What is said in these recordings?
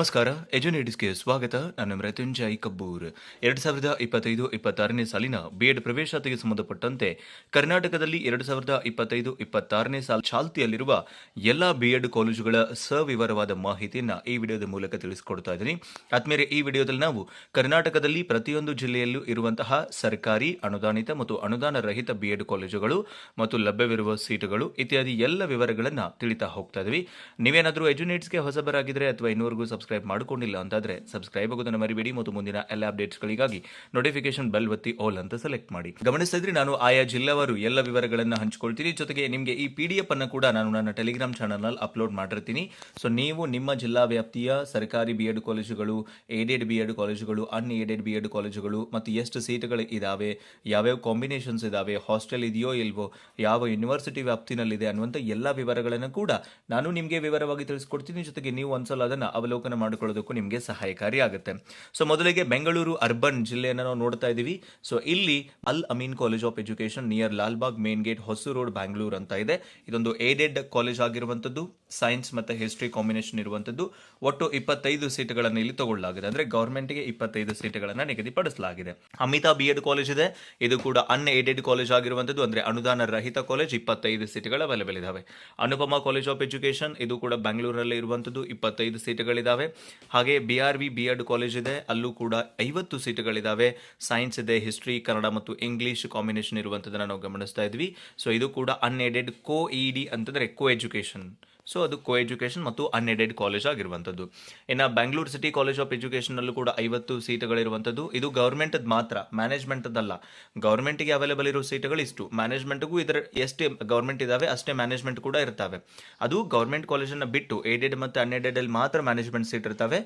ನಮಸ್ಕಾರ ಎಜುನೇಟಿಸ್ಗೆ ಸ್ವಾಗತ. ನಾನು ಮೃತ್ಯುಂಜಯ್ ಕಬ್ಬೂರ್. ಎರಡು ಸಾವಿರದ ಇಪ್ಪತ್ತೈದು, ಇಪ್ಪತ್ತಾರನೇ ಸಾಲಿನ ಬಿಎಡ್ ಪ್ರವೇಶಾತಿಗೆ ಸಂಬಂಧಪಟ್ಟಂತೆ ಕರ್ನಾಟಕದಲ್ಲಿ ಎರಡು ಸಾವಿರದ ಇಪ್ಪತ್ತೈದು, ಇಪ್ಪತ್ತಾರನೇ ಸಾಲ ಚಾಲ್ತಿಯಲ್ಲಿರುವ ಎಲ್ಲ ಬಿಎಡ್ ಕಾಲೇಜುಗಳ ಸವಿವರವಾದ ಮಾಹಿತಿಯನ್ನು ಈ ವಿಡಿಯೋದ ಮೂಲಕ ತಿಳಿಸಿಕೊಡ್ತಾ ಇದ್ದೀನಿ. ಆದ್ಮೇಲೆ ಈ ವಿಡಿಯೋದಲ್ಲಿ ನಾವು ಕರ್ನಾಟಕದಲ್ಲಿ ಪ್ರತಿಯೊಂದು ಜಿಲ್ಲೆಯಲ್ಲೂ ಇರುವಂತಹ ಸರ್ಕಾರಿ, ಅನುದಾನಿತ ಮತ್ತು ಅನುದಾನ ರಹಿತ ಬಿಎಡ್ ಕಾಲೇಜುಗಳು ಮತ್ತು ಲಭ್ಯವಿರುವ ಸೀಟುಗಳು ಇತ್ಯಾದಿ ಎಲ್ಲ ವಿವರಗಳನ್ನು ತಿಳಿತಾ ಹೋಗ್ತಾ ಇದ್ವಿ ನೀವೇನಾದರೂ ಎಜುನೇಟ್ಸ್ಗೆ ಹೊಸಬರಾಗಿದ್ರೆ ಅಥವಾ ಇನ್ನೂರಿಗೂ ಸಬ್ಸ್ಕ್ರೈಬ್ ಮಾಡಿಕೊಂಡಿಲ್ಲ ಅಂತಾದರೆ ಸಬ್ಸ್ಕ್ರೈಬ್ ಆಗೋದನ್ನು ಮರಿಬೇಡಿ ಮತ್ತು ಮುಂದಿನ ಎಲ್ಲ ಅಪ್ಡೇಟ್ಸ್ಗಳಿಗಾಗಿ ನೋಟಿಫಿಕೇಶನ್ ಬೆಲ್ ಒತ್ತಿ ಓಲ್ ಅಂತ ಸೆಲೆಕ್ಟ್ ಮಾಡಿ. ಗಮನಿಸಿದ್ರೆ, ನಾನು ಆಯಾ ಜಿಲ್ಲೆವಾರು ಎಲ್ಲ ವಿವರಗಳನ್ನು ಹಂಚ್ಕೊಳ್ತೀನಿ. ಜೊತೆಗೆ ನಿಮಗೆ ಈ ಪಿ ಡಿ ಎಫ್ ಅನ್ನು ಕೂಡ ನಾನು ನನ್ನ ಟೆಲಿಗ್ರಾಮ್ ಚಾನಲ್ನಲ್ಲಿ ಅಪ್ಲೋಡ್ ಮಾಡಿರ್ತೀನಿ. ಸೊ ನೀವು ನಿಮ್ಮ ಜಿಲ್ಲಾ ವ್ಯಾಪ್ತಿಯ ಸರ್ಕಾರಿ ಬಿ ಎಡ್ ಕಾಲೇಜುಗಳು ಏಡೆಡ್ ಬಿ ಎಡ್ ಕಾಲೇಜುಗಳು ಅನ್ ಏಡೆಡ್ ಬಿ ಎಡ್ ಕಾಲೇಜುಗಳು ಮತ್ತು ಎಷ್ಟು ಸೀಟ್ಗಳು ಇದಾವೆ, ಯಾವ್ಯಾವ ಕಾಂಬಿನೇಷನ್ಸ್ ಇದಾವೆ ಹಾಸ್ಟೆಲ್ ಇದೆಯೋ ಇಲ್ವೋ, ಯಾವ ಯೂನಿವರ್ಸಿಟಿ ವ್ಯಾಪ್ತಿನಲ್ಲಿದೆ ಅನ್ನುವಂಥ ಎಲ್ಲ ವಿವರಗಳನ್ನು ಕೂಡ ನಾನು ನಿಮಗೆ ವಿವರವಾಗಿ ತಿಳಿಸ್ಕೊಡ್ತೀನಿ. ಜೊತೆಗೆ ನೀವು ಒಂದ್ಸಲ ಅದನ್ನು ಅವಲೋಕನ ಮಾಡಿಕೊಳ್ಳೋದಕ್ಕೂ ನಿಮಗೆ ಸಹಾಯಕಾರಿ ಆಗುತ್ತೆ. ಸೊ ಮೊದಲಿಗೆ ಬೆಂಗಳೂರು ಅರ್ಬನ್ ಜಿಲ್ಲೆಯನ್ನು ನಾವು ನೋಡ್ತಾ ಇದ್ದೀವಿ ಸೊ ಇಲ್ಲಿ Al Ameen college of education near Lalbagh main gate Hosur road Bangalore ಅಂತ ಇದೆ. ಇದೊಂದು ಏಡೆಡ್ ಕಾಲೇಜ್ ಆಗಿರುವಂಥದ್ದು ಸೈನ್ಸ್ ಮತ್ತು ಹಿಸ್ಟ್ರಿ ಕಾಂಬಿನೇಷನ್ ಇರುವಂಥದ್ದು. ಒಟ್ಟು ಇಪ್ಪತ್ತೈದು ಸೀಟ್ಗಳನ್ನು ಇಲ್ಲಿ ತಗೊಳ್ಳಲಾಗಿದೆ. ಅಂದ್ರೆ ಗೌರ್ಮೆಂಟ್ಗೆ ಇಪ್ಪತ್ತೈದು ಸೀಟ್ಗಳನ್ನು ನಿಗದಿಪಡಿಸಲಾಗಿದೆ. ಅಮಿತಾ ಬಿ ಎಡ್ ಕಾಲೇಜ್ ಇದೆ. ಇದು ಕೂಡ ಅನ್ ಏಡೆಡ್ ಕಾಲೇಜ್ ಆಗಿರುವಂಥದ್ದು. ಅಂದ್ರೆ ಅನುದಾನ ರಹಿತ ಕಾಲೇಜ್ ಇಪ್ಪತ್ತೈದು ಸೀಟ್ಗಳು ಅವೈಲೇಬಲ್ ಇದಾವೆ. ಅನುಪಮ ಕಾಲೇಜ್ ಆಫ್ ಎಜುಕೇಶನ್ ಇದು ಕೂಡ ಬೆಂಗಳೂರಲ್ಲಿ ಇರುವಂಥದ್ದು. ಇಪ್ಪತ್ತೈದು ಸೀಟ್ಗಳಿದಾವೆ ಹಾಗೆ B R V B Ed college ಇದೆ. ಅಲ್ಲೂ ಕೂಡ ಐವತ್ತು ಸೀಟುಗಳಿದ್ದಾವೆ ಸೈನ್ಸ್ ಇದೆ ಹಿಸ್ಟ್ರಿ ಕನ್ನಡ ಮತ್ತು ಇಂಗ್ಲಿಷ್ ಕಾಂಬಿನೇಷನ್ ಇರುವಂಥದ್ದನ್ನು ನಾವು ಗಮನಿಸ್ತಾ ಇದ್ವಿ. ಸೊ ಇದು ಕೂಡ ಅನ್ಎಡೆಡ್ ಕೋ ಇ ಡಿ ಅಂತಂದ್ರೆ ಕೋ ಎಜುಕೇಶನ್ ಸೊ ಅದು ಕೋ ಎಜುಕೇಷನ್ ಮತ್ತು ಅನ್ಎಡೆಡ್ ಕಾಲೇಜ್ ಆಗಿರುವಂಥದ್ದು. ಇನ್ನು ಬ್ಯಾಂಗ್ಳೂರ್ ಸಿಟಿ ಕಾಲೇಜ್ ಆಫ್ ಎಜುಕೇಷನಲ್ಲೂ ಕೂಡ ಐವತ್ತು ಸೀಟ್ಗಳಿರುವಂಥದ್ದು. ಇದು ಗೌರ್ಮೆಂಟದ್ದು ಮಾತ್ರ ಮ್ಯಾನೇಜ್ಮೆಂಟದಲ್ಲ ಗೌರ್ಮೆಂಟಿಗೆ ಅವೈಲೇಬಲ್ ಇರೋ ಸೀಟ್ಗಳು ಇಷ್ಟು. ಮ್ಯಾನೇಜ್ಮೆಂಟ್ಗೂ ಇದರ, ಎಷ್ಟು ಗೌರ್ಮೆಂಟ್ ಇದಾವೆ, ಅಷ್ಟೇ ಮ್ಯಾನೇಜ್ಮೆಂಟ್ ಕೂಡ ಇರ್ತವೆ. ಅದು ಗೌರ್ಮೆಂಟ್ ಕಾಲೇಜನ್ನು ಬಿಟ್ಟು ಏಡೆಡ್ ಮತ್ತು ಅನ್ಎಡೆಡಲ್ಲಿ ಮಾತ್ರ ಮ್ಯಾನೇಜ್ಮೆಂಟ್ ಸೀಟ್ ಇರ್ತವೆ.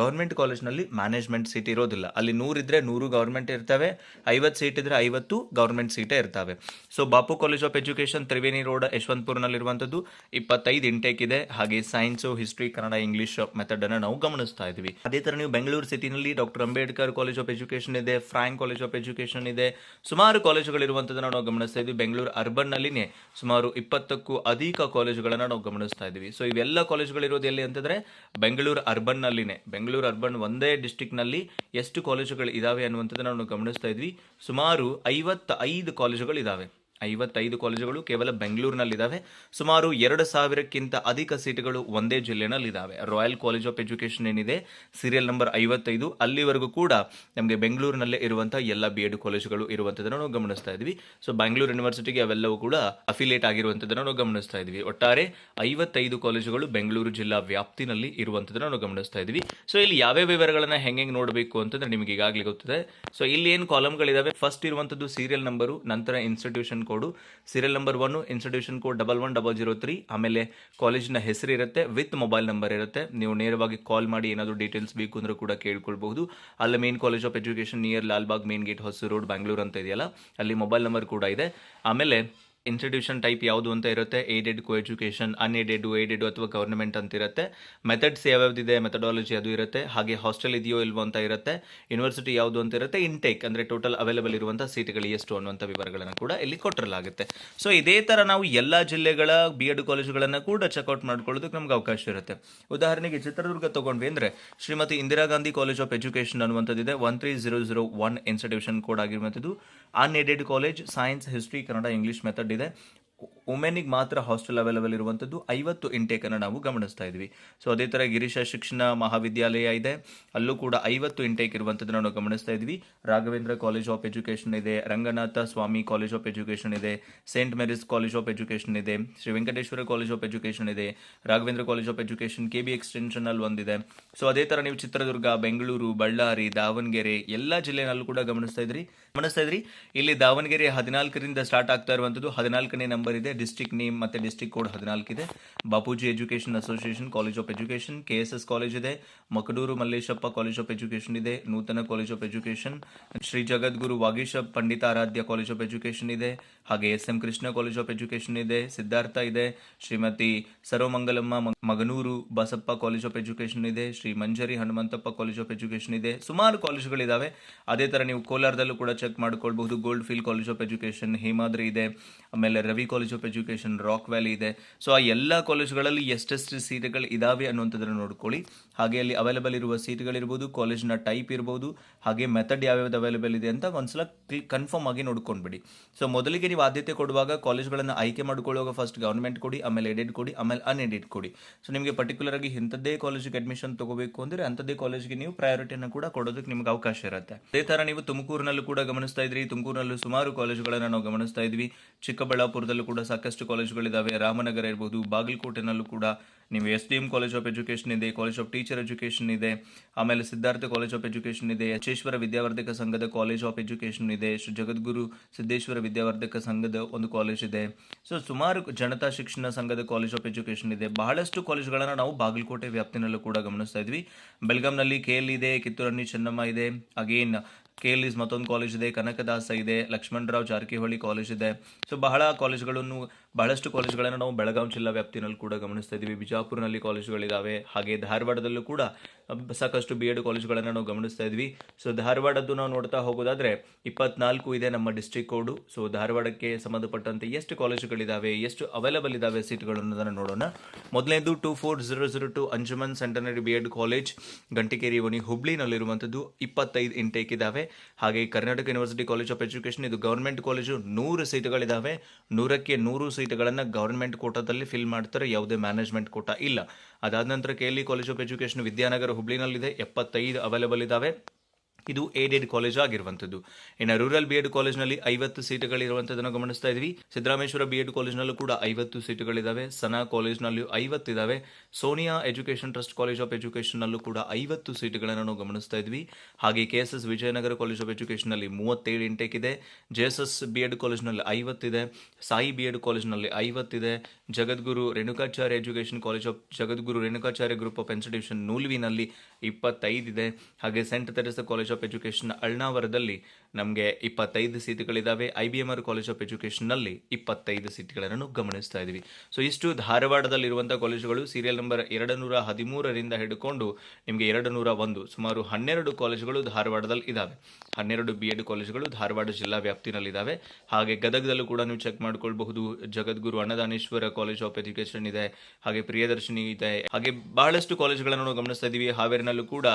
ಗೌರ್ಮೆಂಟ್ ಕಾಲೇಜ್ನಲ್ಲಿ ಮ್ಯಾನೇಜ್ಮೆಂಟ್ ಸೀಟ್ ಇರೋದಿಲ್ಲ. ಅಲ್ಲಿ ನೂರಿದ್ರೆ ನೂರು ಗೌರ್ಮೆಂಟ್ ಇರ್ತವೆ. ಐವತ್ತು ಸೀಟ್ ಇದ್ರೆ ಐವತ್ತು ಗೌರ್ಮೆಂಟ್ ಸೀಟೇ ಇರ್ತವೆ. So Bapu college of education Triveni road ಯಶವಂತಪುರ್ನಲ್ಲಿರುವಂಥದ್ದು. ಇಪ್ಪತ್ತೈದು ಇಂಟೇಕ್ ಇದೆ ಹಾಗೆ science history Kannada English method ಅನ್ನು ನಾವು ಗಮನಿಸ್ತಾ ಇದ್ವಿ ಅದೇ ತರ ನೀವು Bengaluru ಸಿಟಿನಲ್ಲಿ doctor Ambedkar college of education ಇದೆ ಫ್ರಾಂಕ್ ಕಾಲೇಜ್ ಆಫ್ ಎಜುಕೇಶನ್ ಇದೆ. ಸುಮಾರು ಕಾಲೇಜುಗಳಿರುವಂಥದ್ದನ್ನು ನಾವು ಗಮನಿಸ್ತಾ ಇದ್ವಿ ಬೆಂಗಳೂರು ಅರ್ಬನ್ ನಲ್ಲಿನೇ ಸುಮಾರು ಇಪ್ಪತ್ತಕ್ಕೂ ಅಧಿಕ ಕಾಲೇಜುಗಳನ್ನು ನಾವು ಗಮನಿಸ್ತಾ ಇದ್ವಿ ಸೊ ಇವೆಲ್ಲ ಕಾಲೇಜುಗಳಿರೋದು ಎಲ್ಲಿ ಅಂತಂದ್ರೆ ಬೆಂಗಳೂರು ಅರ್ಬನ್ ನಲ್ಲಿನೇ. ಬೆಂಗಳೂರು ಅರ್ಬನ್ ಒಂದೇ ಡಿಸ್ಟಿಕ್ನಲ್ಲಿ ಎಷ್ಟು ಕಾಲೇಜುಗಳು ಇದಾವೆ ಅನ್ನುವಂಥದ್ದನ್ನು ನಾವು ಗಮನಿಸ್ತಾ ಇದ್ವಿ ಸುಮಾರು ಐವತ್ತ ಐದು ಕಾಲೇಜುಗಳು ಇದಾವೆ. ಐವತ್ತೈದು ಕಾಲೇಜುಗಳು ಕೇವಲ ಬೆಂಗಳೂರಿನಲ್ಲಿದ್ದಾವೆ. ಸುಮಾರು ಎರಡು ಸಾವಿರಕ್ಕಿಂತ ಅಧಿಕ ಸೀಟುಗಳು ಒಂದೇ ಜಿಲ್ಲೆನಲ್ಲಿದ್ದಾವೆ. ರಾಯಲ್ ಕಾಲೇಜ್ ಆಫ್ ಎಜುಕೇಶನ್ ಏನಿದೆ? ಸೀರಿಯಲ್ ನಂಬರ್ ಐವತ್ತೈದು. ಅಲ್ಲಿವರೆಗೂ ಕೂಡ ನಮಗೆ ಬೆಂಗಳೂರಿನಲ್ಲೇ ಇರುವಂತಹ ಎಲ್ಲ ಬಿ ಎಡ್ ಕಾಲೇಜುಗಳು ಇರುವಂತದನ್ನು ನಾವು ಗಮನಿಸ್ತಾ ಇದ್ವಿ. ಸೊ, ಬೆಂಗಳೂರು ಯೂನಿವರ್ಸಿಟಿಗೆ ಅವೆಲ್ಲವೂ ಕೂಡ ಅಫಿಲಿಯೇಟ್ ಆಗಿರುವಂತದನ್ನು ನಾವು ಗಮನಿಸ್ತಾ ಇದ್ವಿ. ಒಟ್ಟಾರೆ ಐವತ್ತೈದು ಕಾಲೇಜುಗಳು ಬೆಂಗಳೂರು ಜಿಲ್ಲಾ ವ್ಯಾಪ್ತಿನಲ್ಲಿ ಇರುವಂತದನ್ನು ನಾವು ಗಮನಿಸ್ತಾ ಇದ್ವಿ. ಸೊ, ಇಲ್ಲಿ ಯಾವ್ಯಾವ ವಿವರಗಳನ್ನ ಹೆಂಗೆ ನೋಡಬೇಕು ಅಂತಂದ್ರೆ ನಿಮಗೆ ಈಗಾಗಲೇ ಗೊತ್ತಿದೆ. ಸೊ, ಇಲ್ಲಿ ಏನು ಕಾಲಮ್ಗಳಿದಾವೆ ಫಸ್ಟ್ ಇರುವಂತದ್ದು ಸೀರಿಯಲ್ ನಂಬರು ನಂತರ institution code. Serial number one institution code double one double zero three ಆಮೇಲೆ ಕಾಲೇಜ್ನ ಹೆಸರು ಇರುತ್ತೆ, ವಿತ್ ಮೊಬೈಲ್ ನಂಬರ್ ಇರುತ್ತೆ. ನೀವು ನೇರವಾಗಿ ಕಾಲ್ ಮಾಡಿ ಏನಾದರೂ ಡೀಟೇಲ್ಸ್ ಬೇಕು ಅಂದರೂ ಕೂಡ ಕೇಳ್ಕೊಳ್ಬಹುದು. ಅಲ್ಲಿ main college of education near Lalbagh main gate ಹೊಸ ರೋಡ್ ಬ್ಯಾಂಗ್ಳೂರ್ ಅಂತ ಇದೆಯಲ್ಲ, ಅಲ್ಲಿ ಮೊಬೈಲ್ ನಂಬರ್ ಕೂಡ ಇದೆ. ಆಮೇಲೆ ಇನ್ಸ್ಟಿಟ್ಯೂಷನ್ ಟೈಪ್ ಯಾವುದು ಅಂತ ಇರುತ್ತೆ aided co education unaided ಅಥವಾ ಗವರ್ನಮೆಂಟ್ ಅಂತ ಇರುತ್ತೆ ಮೆಥಡ್ಸ್ ಯಾವ್ಯಾವ್ದಿದೆ ಮೆಥಡಾಲಜಿ ಅದು ಇರುತ್ತೆ. ಹಾಗೆ ಹಾಸ್ಟೆಲ್ ಇದೆಯೋ ಇಲ್ವೋ ಅಂತ ಇರುತ್ತೆ. ಯೂನಿವರ್ಸಿಟಿ ಯಾವುದು ಅಂತ ಇರುತ್ತೆ ಇನ್ಟೇಕ್ ಅಂದರೆ ಟೋಟಲ್ ಅವೈಲೇಬಲ್ ಇರುವಂಥ ಸೀಟ್ಗಳು ಎಷ್ಟು ಅನ್ನುವಂಥ ವಿವರಗಳನ್ನು ಕೂಡ ಇಲ್ಲಿ ಕೊಟ್ಟಿರಲಾಗುತ್ತೆ. ಸೊ ಇದೇ ಥರ ನಾವು ಎಲ್ಲ ಜಿಲ್ಲೆಗಳ ಬಿ ಎಡ್ ಕಾಲೇಜುಗಳನ್ನು ಕೂಡ ಚೆಕ್ಔಟ್ ಮಾಡ್ಕೊಳ್ಳೋದಕ್ಕೆ ನಮ್ಗೆ ಅವಕಾಶ ಇರುತ್ತೆ. ಉದಾಹರಣೆಗೆ ಚಿತ್ರದುರ್ಗ ತಗೊಂಡ್ವಿ ಅಂದರೆ, Shrimati Indira Gandhi college of education ಅನ್ನುವಂಥದ್ದಿದೆ. One three zero zero one institution code ಆಗಿರುವಂಥದ್ದು. Unaided college science history Kannada English method ಇದೆ ಉಮೆನಿಗೆ ಮಾತ್ರ ಹಾಸ್ಟೆಲ್ ಅವೈಲೇಬಲ್ ಇರುವಂಥದ್ದು ಐವತ್ತು ಇಂಟೇಕನ್ನು ನಾವು ಗಮನಿಸ್ತಾ ಇದ್ವಿ. ಸೊ ಅದೇ ಥರ ಗಿರೀಶ ಶಿಕ್ಷಣ ಮಹಾವಿದ್ಯಾಲಯ ಇದೆ. ಅಲ್ಲೂ ಕೂಡ ಐವತ್ತು ಇಂಟೇಕ್ ಇರುವಂಥದ್ದು ನಾವು ಗಮನಿಸ್ತಾ ಇದ್ವಿ. ರಾಘವೇಂದ್ರ ಕಾಲೇಜ್ ಆಫ್ ಎಜುಕೇಷನ್ ಇದೆ, Ranganatha Swamy college of education ಇದೆ saint Mary's college of education ಇದೆ, Shri Venkateshwara college of education ಇದೆ, Raghavendra college of education K B ಎಕ್ಸ್ಟೆನ್ಷನಲ್ಲಿ ಒಂದಿದೆ. ಸೊ ಅದೇ ಥರ ನೀವು ಚಿತ್ರದುರ್ಗ, ಬೆಂಗಳೂರು, ಬಳ್ಳಾರಿ, ದಾವಣಗೆರೆ ಎಲ್ಲ ಜಿಲ್ಲೆನಲ್ಲೂ ಕೂಡ ಗಮನಿಸ್ತಾ ಇದ್ರಿ. ಗಮನಿಸ್ತಾ ಇದ್ರಿ. ಇಲ್ಲಿ ದಾವಣಗೆರೆ ಹದಿನಾಲ್ಕರಿಂದ ಸ್ಟಾರ್ಟ್ ಆಗ್ತಾ ಇರುವಂಥದ್ದು ಹದಿನಾಲ್ಕನೇ ನಂಬರ್ ಇದೆ. ಡಿಸ್ಟಿಕ್ ನೇಮ್ ಮತ್ತೆ ಡಿಸ್ಟಿಕ್ ಕೋಡ್ ಹದಿನಾಲ್ಕು ಇದೆ Bapuji education association college of education K S S college ಇದೆ. Makaduru Malleshappa college of education ಇದೆ. Nutana college of education Shri Jagadguru Vagisha Panditaradhya college of education ಇದೆ. ಹಾಗೆ S M Krishna college of education ಇದೆ. ಸಿದ್ಧಾರ್ಥ ಇದೆ. Shrimati Sarvamangalamma Maganur Basappa college of education ಇದೆ. Shri Manjari Hanumanthappa college of education ಇದೆ. ಸುಮಾರು ಕಾಲೇಜುಗಳಿದಾವೆ ಅದೇ ತರ ನೀವು ಕೋಲಾರದಲ್ಲೂ ಕೂಡ ಚೆಕ್ ಮಾಡ್ಕೊಳ್ಬಹುದು. Gold field college of education Hemadri ಇದೆ. ಆಮೇಲೆ Ravi college of education rock valley ಇದೆ. ಸೊ ಆ ಎಲ್ಲ ಕಾಲೇಜುಗಳಲ್ಲಿ ಎಷ್ಟೆಷ್ಟು ಸೀಟ್ಗಳು ಇದಾವೆ ಅನ್ನುವಂಥದ್ದನ್ನು ನೋಡ್ಕೊಳ್ಳಿ. ಹಾಗೆ ಅಲ್ಲಿ ಅವೈಲೇಬಲ್ ಇರುವ ಸೀಟ್ಗಳಿರ್ಬೋದು ಕಾಲೇಜ್ನ ಟೈಪ್ ಇರ್ಬೋದು, ಹಾಗೆ ಮೆಥಡ್ ಯಾವ್ಯಾವ್ದು ಅವೈಲೇಬಲ್ ಇದೆ ಅಂತ ಒಂದ್ಸಲ ಕನ್ಫರ್ಮ್ ಆಗಿ ನೋಡ್ಕೊಂಡ್ಬಿಡಿ. ಸೊ ಮೊದಲಿಗೆ ನೀವು ಆದ್ಯತೆ ಕೊಡುವಾಗ ಕಾಲೇಜ್ಗಳನ್ನು ಆಯ್ಕೆ ಮಾಡ್ಕೊಳ್ಳುವಾಗ ಫಸ್ಟ್ ಗೌರ್ಮೆಂಟ್ ಕೊಡಿ, ಆಮೇಲೆ ಎಡಿಟ್ ಕೊಡಿ, ಆಮೇಲೆ ಅನ್ಎಡೆಡ್ ಕೊಡಿ. ಸೊ ನಿಮಗೆ ಪರ್ಟಿಕ್ಯುಲರ್ ಆಗಿ ಇಂಥದ್ದೇ ಕಾಲೇಜಿಗೆ ಅಡ್ಮಿಷನ್ ತಗೋಬೇಕು ಅಂದ್ರೆ ಅಂಥದ್ದೇ ಕಾಲೇಜ್ಗೆ ನೀವು ಪ್ರಯಾರಿಟಿಯನ್ನು ಕೂಡ ಕೊಡೋದಕ್ಕೆ ನಿಮ್ಗೆ ಅವಕಾಶ ಇರುತ್ತೆ. ಅದೇ ತರ ನೀವು ತುಮಕೂರಿನಲ್ಲೂ ಕೂಡ ಗಮನಿಸ್ತಾ ಇದ್ರಿ? ತುಮಕೂರಿನಲ್ಲೂ ಸುಮಾರು ಕಾಲೇಜುಗಳನ್ನು ನಾವು ಗಮನಿಸ್ತಾ ಇದ್ವಿ. ಚಿಕ್ಕಬಳ್ಳಾಪುರದಲ್ಲೂ ಕೂಡ ಸಾಕಷ್ಟು ಕಾಲೇಜುಗಳಿದ್ದಾವೆ ರಾಮನಗರ ಇರ್ಬೋದು, ಬಾಗಲಕೋಟೆನಲ್ಲೂ ಕೂಡ ನೀವು S D M college of education ಇದೆ ಕಾಲೇಜ್ ಆಫ್ ಟೀಚರ್ ಎಜುಕೇಷನ್ ಇದೆ, ಆಮೇಲೆ ಸಿದ್ಧಾರ್ಥ ಕಾಲೇಜ್ ಆಫ್ ಎಜುಕೇಷನ್ ಇದೆ ಯಶೇಶ್ವರ ವಿದ್ಯಾವರ್ಧಕ ಸಂಘದ ಕಾಲೇಜ್ ಆಫ್ ಎಜುಕೇಷನ್ ಇದೆ, ಶ್ರೀ ಜಗದ್ಗುರು ಸಿದ್ದೇಶ್ವರ ವಿದ್ಯಾವರ್ಧಕ ಸಂಘದ ಒಂದು ಕಾಲೇಜ್ ಇದೆ. ಸೊ ಸುಮಾರು ಜನತಾ ಶಿಕ್ಷಣ ಸಂಘದ ಕಾಲೇಜ್ ಆಫ್ ಎಜುಕೇಷನ್ ಇದೆ. ಬಹಳಷ್ಟು ಕಾಲೇಜುಗಳನ್ನು ನಾವು ಬಾಗಲಕೋಟೆ ವ್ಯಾಪ್ತಿನಲ್ಲೂ ಕೂಡ ಗಮನಿಸ್ತಾ ಇದ್ವಿ. ಬೆಳಗಾಂನಲ್ಲಿ ಕೆ ಎಲ್ ಇದೆ, ಕಿತ್ತೂರಲ್ಲಿ ಚೆನ್ನಮ್ಮ ಇದೆ. ಅಗೇನ್ ಕೆ ಎಲ್ ಇಸ್ ಮತ್ತೊಂದು ಕಾಲೇಜ್ ಇದೆ, ಕನಕದಾಸ ಇದೆ, ಲಕ್ಷ್ಮಣರಾವ್ ಜಾರಕಿಹೊಳಿ ಕಾಲೇಜ್ ಇದೆ. ಸೊ ಬಹಳ ಕಾಲೇಜುಗಳನ್ನು ಬಹಳಷ್ಟು ಕಾಲೇಜುಗಳನ್ನು ನಾವು ಬೆಳಗಾವಿ ಜಿಲ್ಲಾ ವ್ಯಾಪ್ತಿನಲ್ಲಿ ಕೂಡ ಗಮನಿಸ್ತಾ ಇದ್ದೀವಿ. ಬಿಜಾಪುರ್ನಲ್ಲಿ ಕಾಲೇಜುಗಳಿದ್ದಾವೆ ಹಾಗೆ ಧಾರವಾಡದಲ್ಲೂ ಕೂಡ ಸಾಕಷ್ಟು ಬಿ ಎಡ್ ಕಾಲೇಜುಗಳನ್ನು ನಾವು ಗಮನಿಸ್ತಾ ಇದ್ವಿ ಸೊ ಧಾರವಾಡದ್ದು ನಾವು ನೋಡ್ತಾ ಹೋಗೋದಾದ್ರೆ ಇಪ್ಪತ್ನಾಲ್ಕು ಇದೆ ನಮ್ಮ ಡಿಸ್ಟ್ರಿಕ್ಟ್ ಕೋಡು ಸೊ ಧಾರವಾಡಕ್ಕೆ ಸಂಬಂಧಪಟ್ಟಂತೆ ಎಷ್ಟು ಕಾಲೇಜುಗಳಿದ್ದಾವೆ ಎಷ್ಟು ಅವೈಲೇಬಲ್ ಇದ್ದಾವೆ ಸೀಟ್ಗಳನ್ನು ನೋಡೋಣ. ಮೊದಲನೇದು two four zero zero two Anjuman centenary B Ed college Gantikeri ಓಣಿ ಹುಬ್ಳಿನಲ್ಲಿರುವಂಥದ್ದು ಇಪ್ಪತ್ತೈದು ಇಂಟೇಕ್ ಇದ್ದಾವೆ ಹಾಗೆ Karnataka university college of education ಇದು ಗೌರ್ಮೆಂಟ್ ಕಾಲೇಜು ನೂರು ಸೀಟುಗಳಿದ್ದಾವೆ ನೂರಕ್ಕೆ ನೂರು ಸೀಟುಗಳನ್ನು ಗೌರ್ಮೆಂಟ್ ಕೋಟಾದಲ್ಲಿ ಫಿಲ್ ಮಾಡ್ತಾರೆ, ಯಾವುದೇ ಮ್ಯಾನೇಜ್ಮೆಂಟ್ ಕೋಟಾ ಇಲ್ಲ. ಅದಾದ ನಂತರ K L E college of education Vidyanagar ಹುಬ್ಳಿನಲ್ಲಿದೆ, ಎಪ್ಪತ್ತೈದು ಅವೈಲೇಬಲ್ ಇದ್ದಾವೆ ಇದು ಏಡೆಡ್ ಕಾಲೇಜ್ ಆಗಿರುವಂಥದ್ದು. ಇನ್ನು ರೂರಲ್ ಬಿ ಎಡ್ ಕಾಲೇಜ್ನಲ್ಲಿ ಐವತ್ತು ಸೀಟುಗಳಿರುವಂಥದ್ದನ್ನು ಗಮನಿಸ್ತಾ ಇದ್ವಿ. ಸಿದ್ದರಾಮೇಶ್ವರ ಬಿ ಎಡ್ ಕಾಲೇಜ್ನಲ್ಲೂ ಕೂಡ ಐವತ್ತು ಸೀಟುಗಳಿದ್ದಾವೆ ಸನಾ ಕಾಲೇಜ್ನಲ್ಲೂ ಐವತ್ತಿದ್ದಾವೆ Sonia education trust college of ಎಜುಕೇಷನ್ನಲ್ಲೂ ಕೂಡ ಐವತ್ತು ಸೀಟುಗಳನ್ನು ನಾವು ಗಮನಿಸ್ತಾ ಇದ್ವಿ. ಹಾಗೆ K S Vijayanagara college of ಎಜುಕೇಷನ್ನಲ್ಲಿ ಮೂವತ್ತೇಳು ಇಂಟೇಕ್ ಇದೆ. J S S B Ed ಕಾಲೇಜ್ನಲ್ಲಿ ಐವತ್ತಿದೆ ಸಾಯಿ ಬಿ ಎಡ್ ಕಾಲೇಜ್ನಲ್ಲಿ ಐವತ್ತಿದೆ Jagadguru Renukacharya education college of Jagadguru Renukacharya group of institution ನೂಲ್ವಿನಲ್ಲಿ ಇಪ್ಪತ್ತೈದಿದೆ ಹಾಗೆ saint Teresa college of education ಅಳ್ನಾವರದಲ್ಲಿ ನಮಗೆ ಇಪ್ಪತ್ತೈದು ಸೀಟುಗಳಿದ್ದಾವೆ I B M R college of ಎಜುಕೇಷನ್ನಲ್ಲಿ ಇಪ್ಪತ್ತೈದು ಸೀಟುಗಳನ್ನು ಗಮನಿಸ್ತಾ ಇದ್ದೀವಿ. ಸೊ ಇಷ್ಟು ಧಾರವಾಡದಲ್ಲಿರುವಂಥ ಕಾಲೇಜುಗಳು ಸೀರಿಯಲ್ ನಂಬರ್ ಎರಡು ನೂರ ಹದಿಮೂರರಿಂದ ಹಿಡ್ಕೊಂಡು ನಿಮಗೆ ಎರಡು ನೂರ ಒಂದು, ಸುಮಾರು ಹನ್ನೆರಡು ಕಾಲೇಜುಗಳು ಧಾರವಾಡದಲ್ಲಿ ಇದ್ದಾವೆ ಹನ್ನೆರಡು ಬಿ ಎಡ್ ಕಾಲೇಜುಗಳು ಧಾರವಾಡ ಜಿಲ್ಲಾ ವ್ಯಾಪ್ತಿನಲ್ಲಿದ್ದಾವೆ ಹಾಗೆ ಗದಗದಲ್ಲೂ ಕೂಡ ನೀವು ಚೆಕ್ ಮಾಡ್ಕೊಳ್ಬಹುದು. Jagadguru Annadaneshwara college of education ಇದೆ, ಹಾಗೆ ಪ್ರಿಯದರ್ಶಿನಿ ಇದೆ. ಹಾಗೆ ಬಹಳಷ್ಟು ಕಾಲೇಜುಗಳನ್ನು ನಾವು ಗಮನಿಸ್ತಾ ಇದ್ದೀವಿ. ಹಾವೇರಿನಲ್ಲೂ ಕೂಡ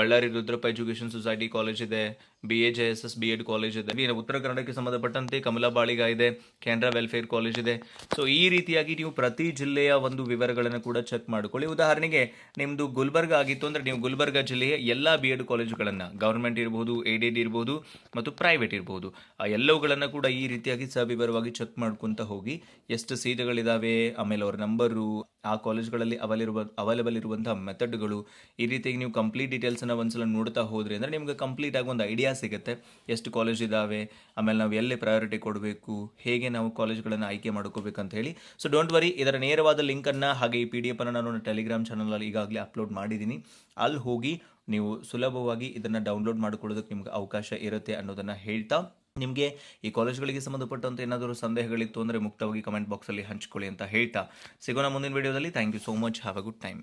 Ballari Rudrappa education society college ಇದೆ. B A J S S B Ed college ಇದೆ. ಉತ್ತರ ಕನ್ನಡಕ್ಕೆ ಸಂಬಂಧಪಟ್ಟಂತೆ ಕಮಲಾ ಬಾಳಿಗ ಇದೆ ಕೆನರಾ ವೆಲ್ಫೇರ್ ಕಾಲೇಜ್ ಇದೆ. ಸೊ ಈ ರೀತಿಯಾಗಿ ನೀವು ಪ್ರತಿ ಜಿಲ್ಲೆಯ ಒಂದು ವಿವರಗಳನ್ನು ಕೂಡ ಚೆಕ್ ಮಾಡಿಕೊಳ್ಳಿ. ಉದಾಹರಣೆಗೆ ನಿಮ್ಮದು ಗುಲ್ಬರ್ಗ ಆಗಿತ್ತು ಅಂದ್ರೆ ನೀವು ಗುಲ್ಬರ್ಗ ಜಿಲ್ಲೆಯ ಎಲ್ಲ ಬಿ ಎಡ್ ಕಾಲೇಜುಗಳನ್ನು ಗವರ್ಮೆಂಟ್ ಇರ್ಬೋದು ಏಡೆಡ್ ಇರ್ಬೋದು ಮತ್ತು ಪ್ರೈವೇಟ್ ಇರ್ಬೋದು, ಆ ಎಲ್ಲವುಗಳನ್ನು ಕೂಡ ಈ ರೀತಿಯಾಗಿ ಸವಿವರವಾಗಿ ಚೆಕ್ ಮಾಡ್ಕೊಂತ ಹೋಗಿ, ಎಷ್ಟು ಸೀಟುಗಳಿದ್ದಾವೆ ಆಮೇಲೆ ಅವ್ರ ನಂಬರು ಆ ಕಾಲೇಜ್ಗಳಲ್ಲಿ ಅವೈಲಿರುವ ಅವೈಲೇಬಲ್ ಇರುವಂಥ ಮೆಥಡ್ಗಳು, ಈ ರೀತಿಯಾಗಿ ನೀವು ಕಂಪ್ಲೀಟ್ ಡೀಟೇಲ್ಸನ್ನು ಒಂದ್ಸಲ ನೋಡ್ತಾ ಹೋದ್ರಿ ಅಂದರೆ ನಿಮ್ಗೆ ಕಂಪ್ಲೀಟ್ ಆಗಿ ಒಂದು ಐಡಿಯಾ ಸಿಗುತ್ತೆ. ಎಷ್ಟು ಕಾಲೇಜ್ ಇದ್ದಾವೆ ಆಮೇಲೆ ನಾವು ಎಲ್ಲಿ ಪ್ರಯಾರಿಟಿ ಕೊಡಬೇಕು, ಹೇಗೆ ನಾವು ಕಾಲೇಜ್ಗಳನ್ನು ಆಯ್ಕೆ ಮಾಡ್ಕೋಬೇಕು ಅಂತ ಹೇಳಿ. ಸೊ ಡೋಂಟ್ ವರಿ ಇದರ ನೇರವಾದ ಲಿಂಕನ್ನು ಹಾಗೆ ಈ ಪಿ ಡಿ ಎಫನ್ನು ನಾನು ಟೆಲಿಗ್ರಾಮ್ ಚಾನಲಲ್ಲಿ ಈಗಾಗಲೇ ಅಪ್ಲೋಡ್ ಮಾಡಿದ್ದೀನಿ. ಅಲ್ಲಿ ಹೋಗಿ ನೀವು ಸುಲಭವಾಗಿ ಇದನ್ನು ಡೌನ್ಲೋಡ್ ಮಾಡ್ಕೊಳ್ಳೋದಕ್ಕೆ ನಿಮ್ಗೆ ಅವಕಾಶ ಇರುತ್ತೆ ಅನ್ನೋದನ್ನು ಹೇಳ್ತಾ ನಿಮಗೆ ಈ ಕಾಲೇಜ್ಗಳಿಗೆ ಸಂಬಂಧಪಟ್ಟಂತೆ ಏನಾದರೂ ಸಂದೇಹಗಳಿತ್ತು ಅಂದರೆ ಮುಕ್ತವಾಗಿ ಕಮೆಂಟ್ ಬಾಕ್ಸಲ್ಲಿ ಹಂಚ್ಕೊಳ್ಳಿ ಅಂತ ಹೇಳ್ತಾ ಸಿಗೋಣ ಮುಂದಿನ ವೀಡಿಯೋದಲ್ಲಿ. Thank you so much have a good time